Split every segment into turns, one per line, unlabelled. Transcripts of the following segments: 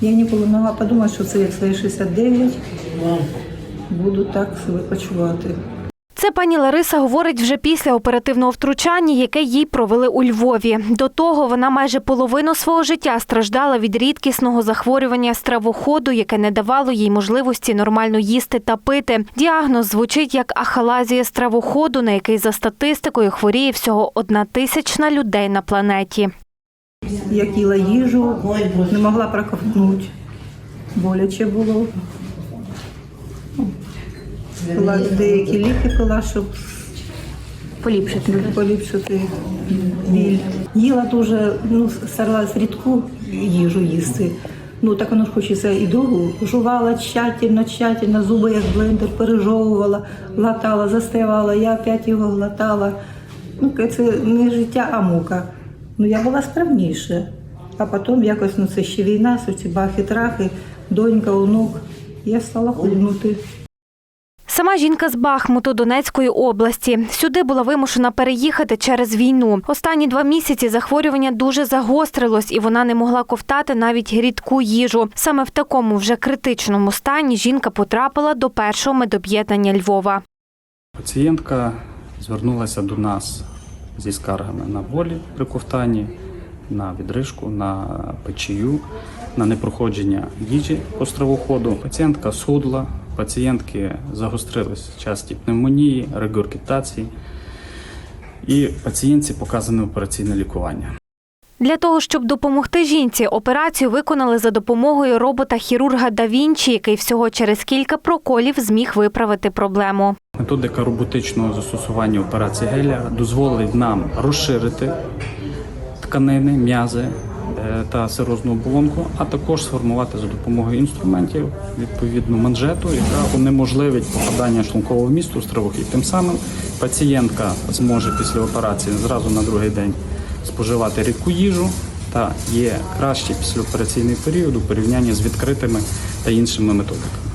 Я не могла подумати, що це як свої 69 буду так себе почувати.
Це пані Лариса говорить вже після оперативного втручання, яке їй провели у Львові. До того вона майже половину свого життя страждала від рідкісного захворювання стравоходу, яке не давало їй можливості нормально їсти та пити. Діагноз звучить як ахалазія стравоходу, на який за статистикою хворіє всього одна тисячна людей на планеті.
Я їла їжу, не могла проковтнути. Боляче було. Пила деякі ліки пила, щоб поліпшити, поліпшити біль. Їла дуже, ну, старалась рідку їжу їсти. Ну, так воно ж хочеться і довго. Жувала тщательно, тщательно, зуби як блендер, пережовувала, латала, застивала, я опять його глотала. Ну, це не життя, а мука. Ну, я була справніша. А потім якось, ну це ще війна, ці бахи-трахи, донька, онук. Я стала худнути.
Сама жінка з Бахмуту Донецької області. Сюди була вимушена переїхати через війну. Останні два місяці захворювання дуже загострилось, і вона не могла ковтати навіть рідку їжу. Саме в такому вже критичному стані жінка потрапила до першого медоб'єднання Львова.
Пацієнтка звернулася до нас зі скаргами на болі при ковтанні, на відрижку, на печію, на непроходження їжі по стравоходу. Пацієнтка схудла, пацієнтки загострились часті пневмонії, регургітації, і пацієнтці показане операційне лікування.
Для того, щоб допомогти жінці, операцію виконали за допомогою робота-хірурга Да Вінчі, який всього через кілька проколів зміг виправити проблему.
Методика роботичного застосування операції геля дозволить нам розширити тканини, м'язи е, та серозну оболонку, а також сформувати за допомогою інструментів відповідну манжету, яка унеможливить попадання шлункового місту у стравохід. Тим самим пацієнтка зможе після операції зразу на другий день споживати рідку їжу та є кращий післяопераційний період у порівнянні з відкритими та іншими методиками.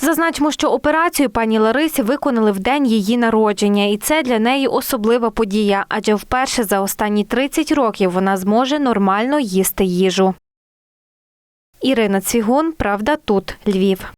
Зазначимо, що операцію пані Ларисі виконали в день її народження, і це для неї особлива подія, адже вперше за останні 30 років вона зможе нормально їсти їжу. Ірина Цвігун, Правда тут, Львів.